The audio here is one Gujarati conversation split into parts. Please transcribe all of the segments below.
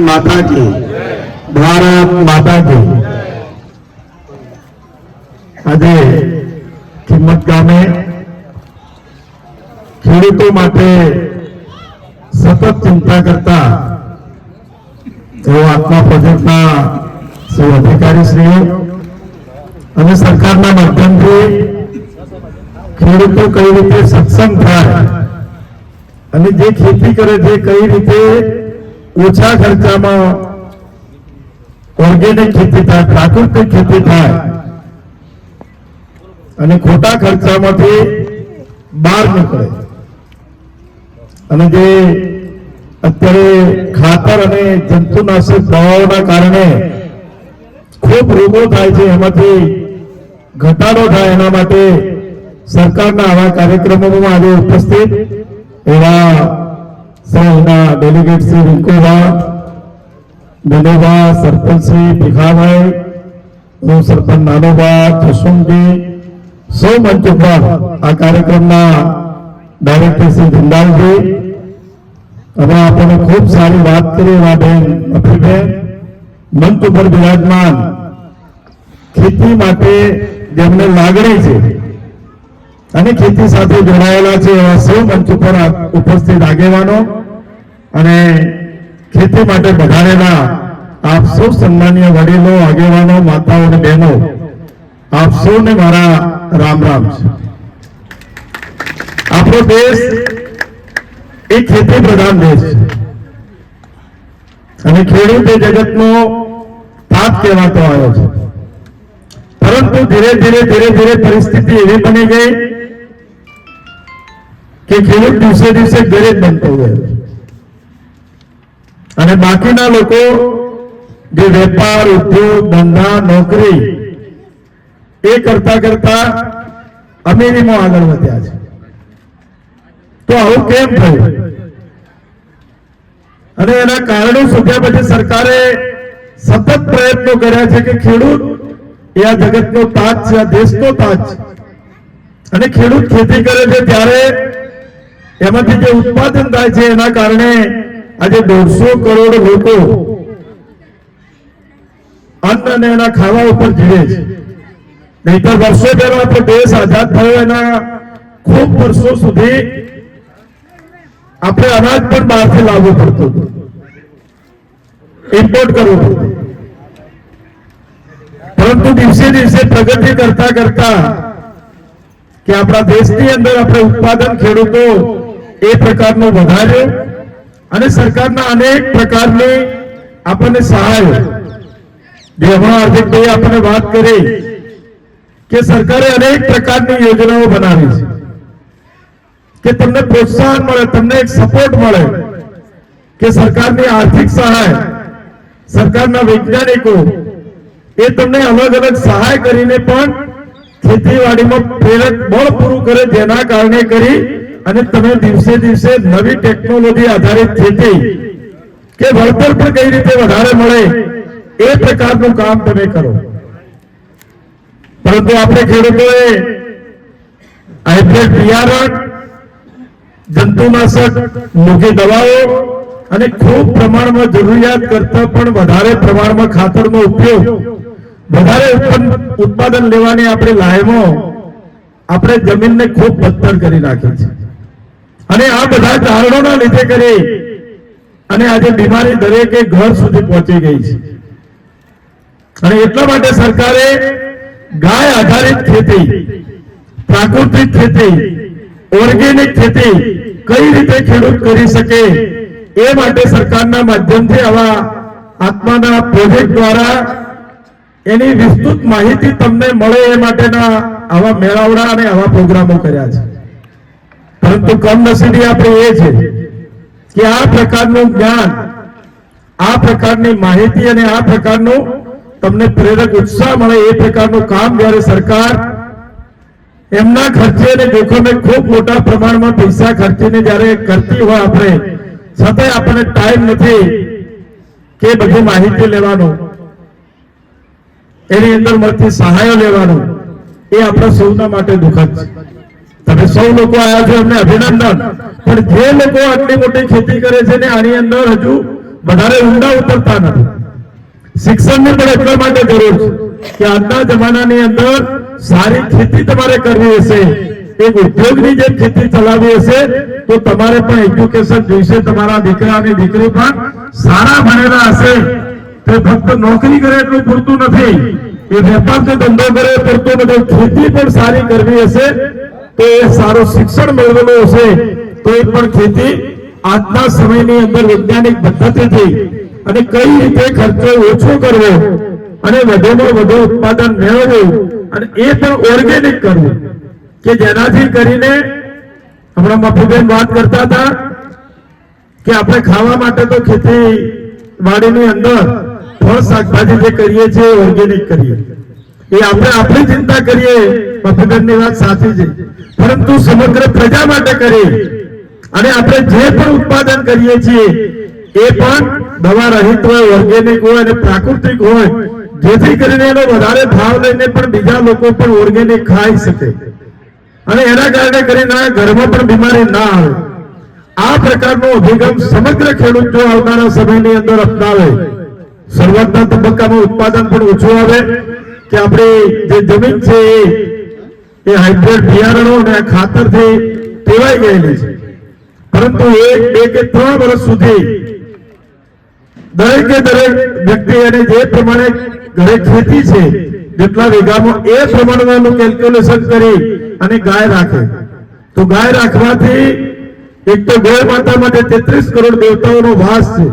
માતા દ્વારા માતાજી. આજે કિંમત ગામે ખેડૂતો માટે સતત ચિંતા કરતા એવો આત્મા પ્રોજેક્ટના સૌ અધિકારીશ્રીઓ અને સરકારના માધ્યમથી ખેડૂતો કઈ રીતે સક્ષમ થાય અને જે ખેતી કરે છે, કઈ રીતે ઓછા ખર્ચામાં ઓર્ગેનિક ખેતી થાય, પ્રાકૃતિક ખેતી થાય. અને ખોટા ખર્ચામાંથી બહાર નીકળે. અને જે અત્યારે ખાતર અને જંતુનાશક દવાઓના કારણે ખૂબ રોગો થાય છે, એમાંથી ઘટાડો થાય, એના માટે સરકારના આવા કાર્યક્રમોમાં આજે ઉપસ્થિત એવા સૌના ડેલિગેટ શ્રી રિંકુભા દનેભા સરપંચ શ્રી ભીખાભાઈ, હું સરપંચ નાનોભા જસવંતજી સૌ મંચ ઉપર આ કાર્યક્રમના ડાયરેક્ટર શ્રી જિંદાલજી હવે આપણને ખૂબ સારી વાત કરી એવા બેન અફીબેન મંચ ઉપર બિરાજમાન ખેતી માટે જેમને લાગણી છે અને ખેતી સાથે જોડાયેલા છે એવા સૌ મંચ ઉપર ઉપસ્થિત આગેવાનો. અને ખેતી માટે વધારેલા આપ સૌ સન્માનીય વડીલો, આગેવાનો, માતાઓ અને બહેનો, આપ સૌને મારા રામ રામ છે. આપણો દેશ એ ખેતી પ્રધાન દેશ છે. અને ખેડૂત એ જગતનો તાપ કહેવાતો આવ્યો છે. પરંતુ ધીરે ધીરે ધીરે ધીરે પરિસ્થિતિ એવી બની ગઈ કે ખેડૂત દિવસે દિવસે ગરીબ બનતો ગયો. અને બાકીના લોકો જે વેપાર, ઉદ્યોગ, ધંધા, નોકરી, એ કરતા કરતા અમીરીમાં આગળ વધ્યા છે. તો આવું કેમ થયું? અને એના કારણો શોધ્યા પછી સરકારે સતત પ્રયત્નો કર્યા છે કે ખેડૂત એ આ જગતનો તાજ છે, આ દેશનો તાજ છે. અને ખેડૂત ખેતી કરે છે ત્યારે એમાંથી જે ઉત્પાદન થાય છે એના કારણે આજે દોઢસો કરોડ લોકો અન્ન અને એના ખાવા ઉપર જીવે છે. નહીતર વર્ષો પહેલા આપણો દેશ આઝાદ થયો એના ખૂબ વર્ષો સુધી આપણે અનાજ પણ બહારથી લાવવું પડતું ઇમ્પોર્ટ કરવું પડતું પરંતુ દિવસે દિવસે પ્રગતિ કરતા કરતા કે આપણા દેશની અંદર આપણે ઉત્પાદન ખેડૂતો એ પ્રકારનું વધાર્યું. અને સરકારના અનેક પ્રકારની આપણને સહાય જે હમણાં હાર્દિકભાઈ આપણને વાત કરી કે સરકારે અનેક પ્રકારની યોજનાઓ બનાવી છે, કે તમને પ્રોત્સાહન મળે, તમને એક સપોર્ટ મળે, કે સરકારની આર્થિક સહાય, સરકારના વૈજ્ઞાનિકો એ તમને અલગ અલગ સહાય કરીને પણ ખેતીવાડીમાં પ્રેરક બળ પૂરું કરે, જેના કારણે કરી અને તમે દિવસે દિવસે નવી ટેકનોલોજી આધારિત ખેતી કે વળતર પણ કઈ રીતે વધારે મળે એ પ્રકારનું કામ તમે કરો. પરંતુ આપણે ખેડૂતોએ હાઇબ્રિડ બિયારણ જંતુનાશક, મૂકી દવાઓ અને ખૂબ પ્રમાણમાં જરૂરિયાત કરતા પણ વધારે પ્રમાણમાં ખાતરનો ઉપયોગ, વધારે ઉત્પાદન લેવાની આપણે લાયમો આપણે જમીનને ખૂબ બદતર કરી નાખી છે. અને આ બધા કારણોના લીધે કરી અને આજે બીમારી દરેકે ઘર સુધી પહોંચી ગઈ છે. અને એટલા માટે સરકારે ગાય આધારિત ખેતી, પ્રાકૃતિક ખેતી, ઓર્ગેનિક ખેતી કઈ રીતે ખેડૂત કરી શકે એ માટે સરકારના માધ્યમથી આવા આત્માના પ્રોજેક્ટ દ્વારા એની વિસ્તૃત માહિતી તમને મળે એ માટેના આવા મેળાવડા અને આવા પ્રોગ્રામો કર્યા છે. પરંતુ કમનસીબી આપણે એ છે કે આ પ્રકારનું જ્ઞાન, આ પ્રકારની માહિતી અને આ પ્રકારનું તમને પ્રેરક ઉત્સાહ મળે એ પ્રકારનું કામ જ્યારે સરકાર એમના ખર્ચે અને જોખમે ખૂબ મોટા પ્રમાણમાં પૈસા ખર્ચીને જ્યારે કરતી હોય આપણે છતાં આપણને ટાઈમ નથી કે બધી માહિતી લેવાનું. એની અંદર મળતી સહાયો લેવાનું. એ આપણા સૌના માટે દુઃખદ છે. તમે સૌ લોકો આવ્યા છો એમને અભિનંદન. પણ જે લોકો આટલી મોટી ખેતી કરે છે ને આની અંદર હજુ વધારે ઊંડા ઉતરતા નથી. શિક્ષણની પણ એટલા માટે જરૂર છે કે આજના જમાનાની અંદર સારી ખેતી તમારે કરવી હશે, એક ઉદ્યોગની જેમ ખેતી ચલાવવી હશે, તો તમારે પણ એજ્યુકેશન જોઈશે, તમારા દીકરા અને દીકરી પણ સારા ભણેલા હશે. તે ફક્ત નોકરી કરે એટલું પૂરતું નથી. એ વેપાર કે ધંધો કરે પૂરતું નથી. ખેતી પણ સારી કરવી હશે તો એ સારું શિક્ષણ મેળવેલું હશે, તો એ પણ ખેતી આજના સમયની અંદર વૈજ્ઞાનિક પદ્ધતિથી અને કઈ રીતે ખર્ચો ઓછો કરવો અને વધુમાં વધુ ઉત્પાદન મેળવવું અને એ પણ ઓર્ગેનિક કરવું. કે જેનાથી કરીને, હમણાં મફુબેન વાત કરતા હતા કે આપણે ખાવા માટે તો ખેતી વાડીની અંદર ફળ, શાકભાજી જે કરીએ છીએ ઓર્ગેનિક કરીએ. એ આપણે આપણી ચિંતા કરીએ મફુબેનની વાત સાચી છે. પરંતુ સમગ્ર પ્રજા માટે કરીએ. અને આપણે જે પણ ઉત્પાદન કરીએ છીએ, એ પણ દવા રહિત હોય ઓર્ગેનિક હોય અને પ્રાકૃતિક હોય. જેથી કરીને એનો વધારે ભાવ લઈને પણ બીજા લોકો પણ ઓર્ગેનિક ખાઈ શકે. અને એના કારણે કરીને ઘરમાં પણ બીમારી ના આવે. આ પ્રકારનો અભિગમ સમગ્ર ખેડૂત જો આવનારા સમયની અંદર અપનાવે. શરૂઆતના તબક્કામાં ઉત્પાદન પણ ઓછું આવે. કે આપણી જે જમીન છે એ એ હાઇબ્રિડ બિયારણો અને ખાતરથી ટેવાઈ ગયેલી છે. પરંતુ એક, બે કે ત્રણ વર્ષ સુધી દરેકે દરેક વ્યક્તિ અને જે પ્રમાણે ઘરે ખેતી છે, જેટલા વીઘામાં એ પ્રમાણમાં કેલ્ક્યુલેશન કરી અને ગાય રાખે. તો ગાય રાખવાથી એક તો ગૌ માતા માટે તેત્રીસ કરોડ દેવતાઓનો વાસ છે.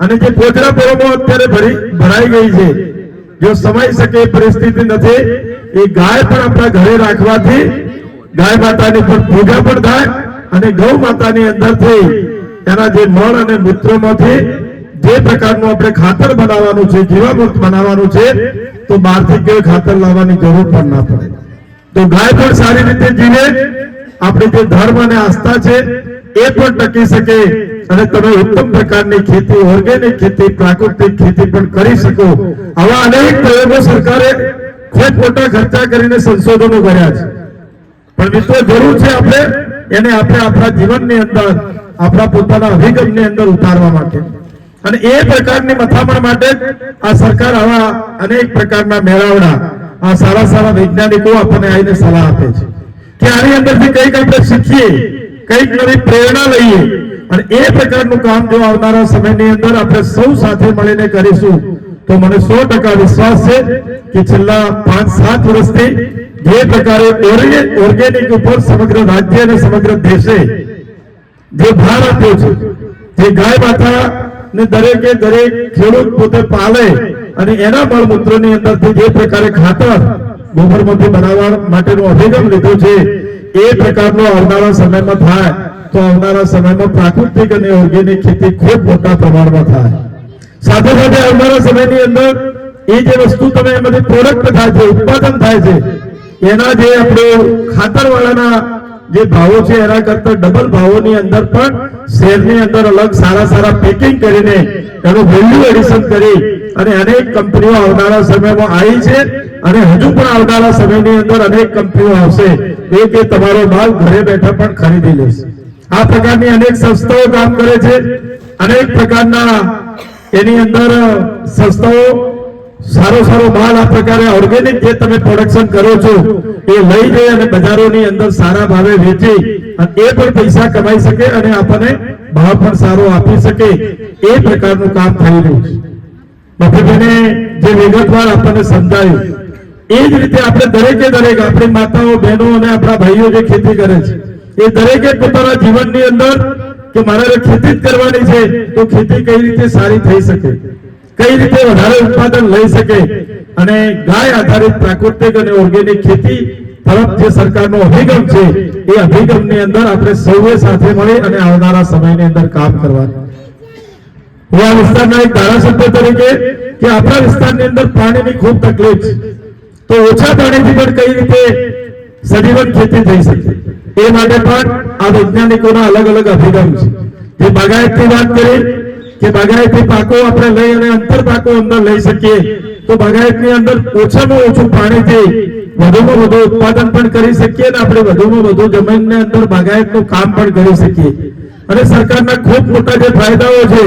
અને જે પોચરા પરોમાં અત્યારે ભરી, ભરાઈ ગઈ છે જો સમય શકે પરિસ્થિતિ નથી, એ ગાય પણ આપણા ઘરે રાખવાથી ગાય માતાની પણ પૂજા પણ થાય અને ગૌ માતાની અંદરથી એના જે મળ અને મૂત્રોમાંથી જે પ્રકારનું આપણે ખાતર બનાવવાનું છે, જીવામૃત બનાવવાનું છે, તો બહારથી કોઈ ખાતર લાવવાની જરૂર પણ ના પડે. તો ગાય પણ સારી રીતે જીવે, આપણે જે ધર્મ અને આસ્થા છે એ પણ ટકી શકે અને તમે ઉત્તમ પ્રકારની ખેતી ઓર્ગેનિક ખેતી, પ્રાકૃતિક ખેતી પણ કરી શકો. આવા અનેક પ્રયોગો સરકારે ખૂબ મોટા ખર્ચા કરીને સંશોધનો કર્યા છે. પણ મિત્રો, જરૂર છે આપણે એને આપણે આપણા જીવનની અંદર, આપણા પોતાના અભિગમની અંદર ઉતારવા માટે. અને એ પ્રકારની મથામણ માટે આ સરકાર આવા અનેક પ્રકારના મેળાવડા, આ સારા સારા વૈજ્ઞાનિકો આપણને આવીને સલાહ આપે છે. કે આની અંદરથી કંઈક આપણે શીખીએ. કંઈક નવી પ્રેરણા લઈએ. અને એ પ્રકારનું કામ જો આવનારા સમયની અંદર આપણે સૌ સાથે મળીને કરીશું, તો મને સો વિશ્વાસ છે કે છેલ્લા પાંચ સાત વર્ષથી જે પ્રકારે ઓર્ગેનિક ઉપર સમગ્ર રાજ્ય અને સમગ્ર દેશે જે ભાર આપ્યો છે, જે ગાય માતા ને દરેકે દરેક ખેડૂત પોતે પાલે અને એના મળમૂત્રની અંદરથી જે પ્રકારે ખાતર ગોબરમાંથી બનાવવા માટેનો અભિગમ લીધો છે એ પ્રકારનો આવનારા સમયમાં થાય, તો આવનારા સમયમાં પ્રાકૃતિક અને ઓર્ગેનિક ખેતી ખૂબ મોટા પ્રમાણમાં થાય. સાથે સાથે આવનારા સમયની અંદર એ જે વસ્તુ તમે એમાંથી પ્રોડક્ટ થાય છે, ઉત્પાદન થાય છે, એના જે આપણે ખાતરવાળાના જે ભાવો છે, એના કરતા ડબલ ભાવોની અંદર પણ શેરની અંદર અલગ સારા સારા પેકિંગ કરીને એનું વેલ્યુ એડિશન કરી અને અનેક કંપનીઓ આવનારા સમયમાં આવી છે અને હજુ પણ આવનારા સમયની અંદર અનેક કંપનીઓ આવશે. એ કે તમારો માલ ઘરે બેઠા પણ ખરીદી લેશે. આ પ્રકારની અનેક સંસ્થાઓ કામ કરે છે. અનેક પ્રકારના એની અંદર સંસ્થાઓ સારો સારો માલ આ પ્રકારે ઓર્ગેનિક જે તમે પ્રોડક્શન કરો છો, એ લઈ જઈ અને બજારોની અંદર સારા ભાવે વેચી અને એ પણ પૈસા કમાઈ શકે અને આપણને ભાવ પણ સારો આપી શકે એ પ્રકારનું કામ થઈ રહ્યું છે. મફતને જે વિગતવાર આપણને સમજાયું એ જ રીતે આપણે દરેકે દરેક, આપણી માતાઓ, બહેનો અને આપણા ભાઈઓ જે ખેતી કરે છે, એ દરેકે પોતાના જીવનની અંદર કે મારે ખેતી જ કરવાની છે, તો ખેતી કઈ રીતે સારી થઈ શકે? કઈ રીતે વધારે ઉત્પાદન લઈ શકે? અને ગાય આધારિત પ્રાકૃતિક અને ઓર્ગેનિક ખેતી તરફ જે સરકારનો અભિગમ છે, એ અભિગમની અંદર આપણે સૌએ સાથે મળી અને આવનારા સમયની અંદર કામ કરવાનું. હું આ વિસ્તારના એક ધારાસભ્ય તરીકે કે આપણા વિસ્તારની અંદર પાણીની ખૂબ તકલીફ છે. તો ઓછા પાણીથી પણ કઈ રીતે સજીવન ખેતી થઈ શકે? એ માટે પણ આ વૈજ્ઞાનિકોના અલગ અલગ અભિગમ છે. જે બાગાયતની વાત કરી કે બાગાયતી પાકો આપણે લઈ અને અંતર પાકો અંદર લઈ શકીએ, તો બાગાયતની અંદર ઓછામાં ઓછું પાણીથી વધુમાં વધુ ઉત્પાદન પણ કરી શકીએ અને આપણે વધુમાં વધુ જમીનની અંદર બાગાયતનું કામ પણ કરી શકીએ. અને સરકારના ખૂબ મોટા જે ફાયદાઓ છે,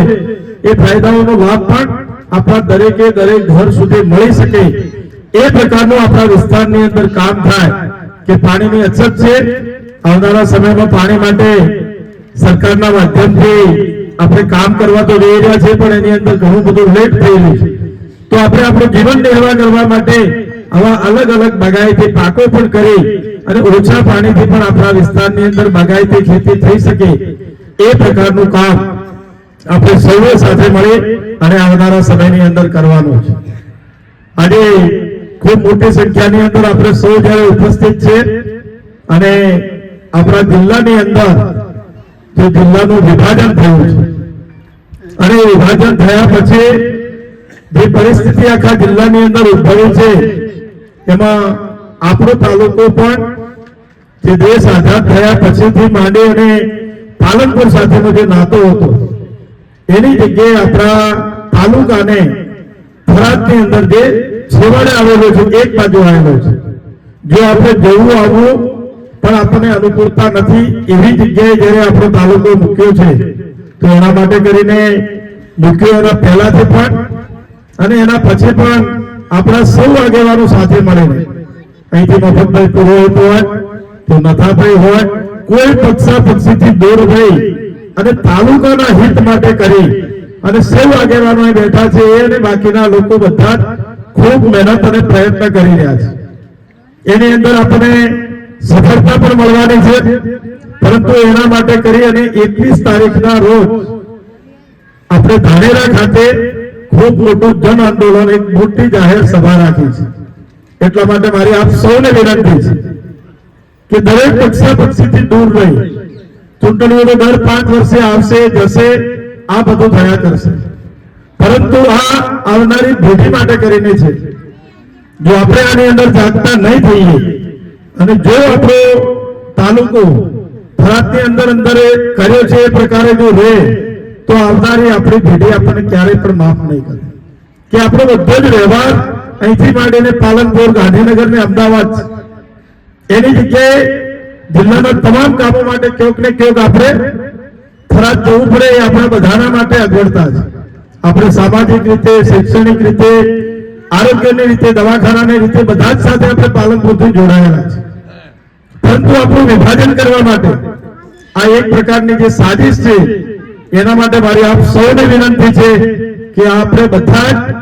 એ ફાયદાઓનો લાભ પણ આપણા દરેકે દરેક ઘર સુધી મળી શકે. એ પ્રકારનું આપણા વિસ્તારની અંદર કામ થાય કે પાણીની અછત છે, આવનારા સમયમાં પાણી માટે સરકારના માધ્યમથી આપણે કામ કરવા તો જઈ રહ્યા છે પણ એની અંદર ઘણું બધું લેટ થયેલું છે. તો આપણે આપણું જીવન નિર્વાહ કરવા માટે આવા અલગ અલગ બાગાયતી પાકો પણ કરી અને ઓછા પાણીથી પણ આપણા વિસ્તારની અંદર બાગાયતી ખેતી થઈ શકે એ પ્રકારનું કામ આપણે સૌએ સાથે મળી અને આવનારા સમયની અંદર કરવાનું છે. આજે ખૂબ મોટી સંખ્યાની અંદર આપણે સૌ જયારે ઉપસ્થિત છે અને આપણા જિલ્લાની અંદર જે જિલ્લાનું વિભાજન થયું છે. અને વિભાજન થયા પછી જે પરિસ્થિતિ આખા જિલ્લાની અંદર ઉદ્ભવી છે, એમાં આપણો તાલુકો પણ જે દેશ આઝાદ થયા પછીથી માંડી અને પાલનપુર સાથેનો જે નાતો હતો, એની જગ્યાએ આપણા તાલુકાને થરાદની અંદર જે છેવાડે આવેલો છે, એક બાજુ આવેલો છે. જો આપણે જવું આવવું પણ આપણને અનુકૂળતા નથી, એવી જગ્યાએ જયારે આપણો તાલુકો મૂક્યો છે, તો એના માટે કરીને મૂક્યો એના પહેલાથી પણ અને એના પછી પણ આપણા સૌ આગેવાનો સાથે મળીને, અહીંથી મફતભાઈ પુરોહિત હોય, તો નથાભાઈ હોય, કોઈ પક્ષા પક્ષીથી દૂર થઈ અને તાલુકાના હિત માટે કરી અને સૌ આગેવાનો બેઠા છે, એ અને બાકીના લોકો બધા ખૂબ મહેનત અને પ્રયત્ન કરી રહ્યા છે. એની અંદર આપણે સફળતા પણ મળવાની છે, પરંતુ એના માટે કરી અને એકવીસ તારીખના રોજ આપણે ધાનેરા ખાતે ખૂબ મોટું જન આંદોલન, એક મોટી જાહેર સભા રાખી છે. એટલા માટે મારી આપ સૌને વિનંતી છે કે દરેક પક્ષા પક્ષીથી દૂર રહી. ચૂંટણીઓ દર પાંચ વર્ષે આવશે, જશે, આ બધું થયા કરશે. પરંતુ આ આવનારી પેઢી માટે કરીને છે. જો આપણે આની અંદર જાગતા નહીં થઈએ, અને જો આપણો તાલુકો થરાદની અંદર અંદર કર્યો છે એ પ્રકારે જો રહે, તો આવનારી આપણી પેઢી આપણને ક્યારેય પણ માફ નહીં કરે. કે આપણો બધો જ વ્યવહાર અહીંથી માંડીને પાલનપુર, ગાંધીનગર ને અમદાવાદ, એની જગ્યાએ જિલ્લાના તમામ કામો માટે ક્યાંક ને ક્યાંક આપણે થરાદ જવું પડે એ આપણા બધાના માટે અગવડતા છે. આપણે સામાજિક રીતે, શૈક્ષણિક રીતે, આરોગ્યની રીતે, દવાખાનાની રીતે બધા જ સાથે આપણે પાલનપુરથી જોડાયેલા છે. પરંતુ આપણું વિભાજન કરવા માટે આ એક પ્રકારની જે સાજિશ છે, એના માટે મારી આપ સૌને વિનંતી છે કે આપણે બધા જ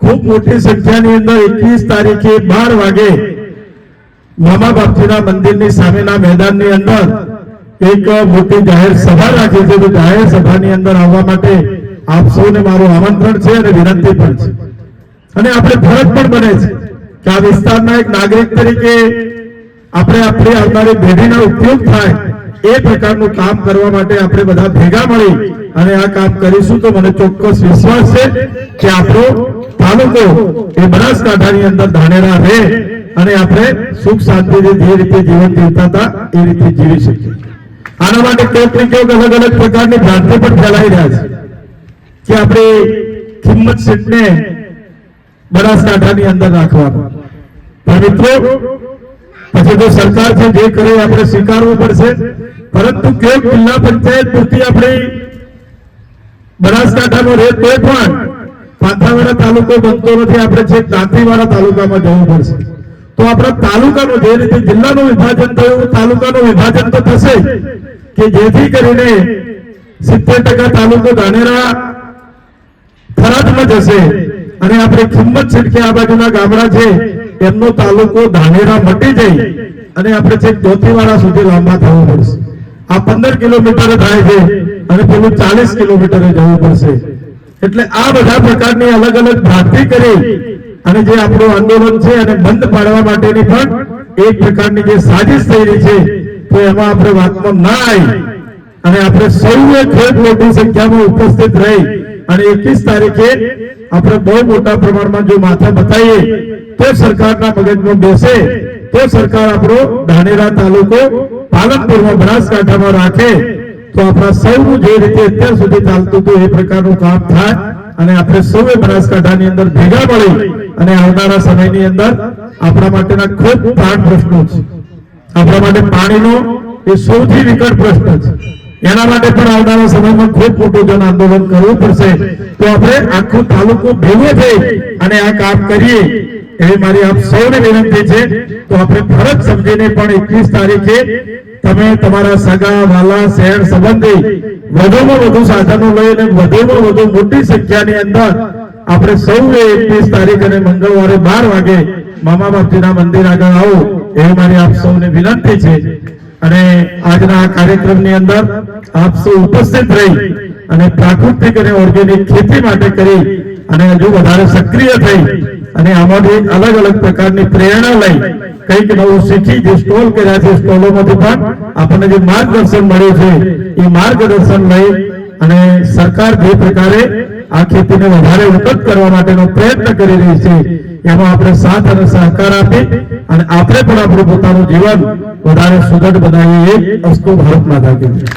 ખૂબ મોટી સંખ્યાની અંદર એકવીસ તારીખે બાર વાગે મામા બાપજીના મંદિરની સામેના મેદાનની અંદર એક મોટી જાહેર સભા રાખી છે. તો જાહેર સભાની અંદર આવવા માટે આપ સૌને મારું આમંત્રણ છે અને વિનંતી પણ છે. અને આપણે ફરજ પણ બને છે કે આ વિસ્તારના એક નાગરિક તરીકે આપણે આપણી આવનારી પેઢીનો ઉપયોગ થાય એ પ્રકારનું કામ કરવા માટે આપણે બધા ભેગા મળી અને આ કામ કરીશું તો મને ચોક્કસ વિશ્વાસ છે કે આપણો તાલુકો એ બનાસકાંઠાની અંદર ધાનેરા રહે અને આપણે સુખ શાંતિથી જે રીતે જીવન જીવતા હતા એ રીતે જીવી શકીએ. આના માટે ક્યાંક ને અલગ અલગ પ્રકારની ભ્રાંતિ પણ ફેલાઈ રહ્યા છે. કે આપણે કિંમત સીટને બનાસકાંઠાની અંદર રાખવાનું. પણ મિત્રો, પછી તો સરકાર છે જે કરે આપણે સ્વીકારવું પડશે. પરંતુ કેમ જિલ્લા પંચાયત પૂરતી આપણી બનાસકાંઠાનો રેટ તોય પણ પાંથાવાડા તાલુકો બનતો નથી, આપણે છે દાંતીવાડા તાલુકામાં જવું પડશે. તો આપણા તાલુકાનું જે રીતે જિલ્લાનું વિભાજન થયું તાલુકાનું વિભાજન તો થશે કે જેથી કરીને સિત્તેર ટકા તાલુકો ધાનેરા થરાદમાં જશે. અને આપણે ખિંમત છેટકે આ બાજુના ગામડા છે, એમનો તાલુકો ધાનેરા મટી જઈ અને આપણે છેક ધોતીવાડા સુધી લાંબા થવું પડશે. આ પંદર કિલોમીટર થાય છે અને પેલું ચાલીસ કિલોમીટરે જવું પડશે. એટલે આ બધા પ્રકારની અલગ અલગ ભ્રાંતિ કરી અને જે આપણું આંદોલન છે અને બંધ પાડવા માટેની પણ એક પ્રકારની જે સાજિશ રહી છે, તો એમાં આપણે વાતમાં ના આવી અને આપણે સૌએ ખૂબ મોટી સંખ્યામાં ઉપસ્થિત રહી અને એકવીસ તારીખે આપણે બહુ મોટા પ્રમાણમાં જો માથા બતાવીએ, તો સરકારના મગજમાં બેસે, તો સરકાર આપણો ધાનેરા તાલુકો પાલનપુરમાં બનાસકાંઠામાં રાખે, તો આપણા સૌનું જે રીતે અત્યાર સુધી ચાલતું હતું એ પ્રકારનું કામ થાય અને આપણે સૌએ બનાસકાંઠાની અંદર ભેગા મળી અને આવનારા સમયની અંદર આપણા માટેના ખૂબ પ્રાણ પ્રશ્નો છે. આપણા માટે પાણીનો એ સૌથી વિકટ પ્રશ્ન છે. એના માટે પણ આવનારા સમયમાં ખૂબ મોટું જન આંદોલન કરવું પડશે. તો આપણે આખું તાલુકો ભેગો થઈ અને આ કામ કરીએ એવી મારી આપ સૌને વિનંતી છે. તો આપણે ફરજ સમજીને પણ એકવીસ તારીખે તમે તમારા સગા, વાલા, શહેર સંબંધી વધુમાં વધુ સાધનો લઈને વધુમાં વધુ મોટી સંખ્યાની અંદર આપણે સૌએ એકવીસ તારીખ અને મંગળવારે બાર વાગે મામા બાપજીના મંદિર આગળ આવો એવી મારી આપ સૌને વિનંતી છે. અને આજના કાર્યક્રમની અંદર આપ સૌ ઉપસ્થિત રહી અને પ્રાકૃતિક અને ઓર્ગેનિક ખેતી માટે કરી અને હજુ વધારે સક્રિય થઈ અને આમાંથી અલગ અલગ પ્રકારની પ્રેરણા લઈ કંઈક નવું શીખી જે સ્ટોલ કર્યા છે સ્ટોલોમાંથી પણ આપણને જે માર્ગદર્શન મળ્યું છે, એ માર્ગદર્શન લઈ અને સરકાર જે પ્રકારે આ ખેતીને વધારે ઉન્નત કરવા માટેનો પ્રયત્ન કરી રહી છે એમાં આપણે સાથ અને સહકાર આપી અને આપણે પણ આપણું પોતાનું જીવન વધારે સુદૃઢ બનાવીએ અસ્તુ ભારત માતા કી જય.